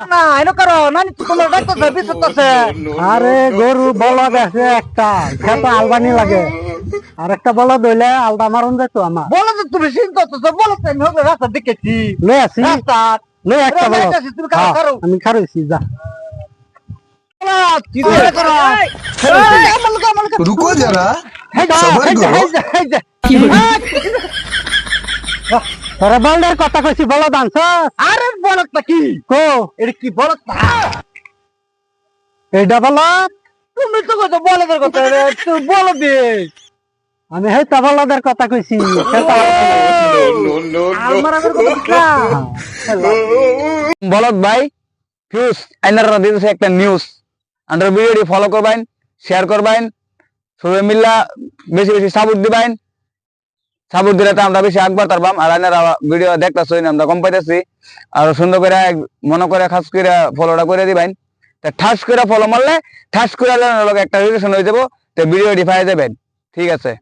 না এনো করো নানি তো তোমার ডাক্তার বিচতাছে আরে গরু বলদ আছে একটা খেতে আলবানি লাগে আর একটা বলদ হইলে আলদা মারুন যেত আমার বলো তো তুমি চিন্তা করতেছো বলো তো আমি হবে রাস্তা দেখেছি লই আসি রাস্তা লই একটা আরে, বলদ যাইতাছি, তুমি খারো, হ্যাঁ, খারো। আমি খারইছি যা কি করে করো এই, আমার লোক, আমার লোক। रुको जरा হেই যা, সবাই হেই যা, গরু। হেই যা, হেই যা। তোরা বলদের কথা কইছি বলদ আনছ আরে বলতটা কি? কো। এটা কি বলতটা এইটা বলদ তুমি তো কত বলদের কথা রে তুই বলো আমি হেই তা বলদের কথা কইছি? বলক ভাই ফিউজ আইনারা দিতেছে একটা নিউজ আন্ডার ভিডিওটি ফলো করবেন শেয়ার করবেন সবাই মিল্লা বেশি বেশি সাপোর্ট দিবেন সাপোর্ট দিলে তো আমরা বেশি আকবার তারবাম আর আইনারা ভিডিও দেখতেছি আমরা কম পাইতেছি। আর সুন্দর করে মনে করে খাস করে ফলোটা করে দিবেন। তা ঠাস করে ফলো মারলে, ঠাস করে একটা রিলেশন হয়ে যাব, তো ভিডিও ডিফাই দেবেন ঠিক আছে।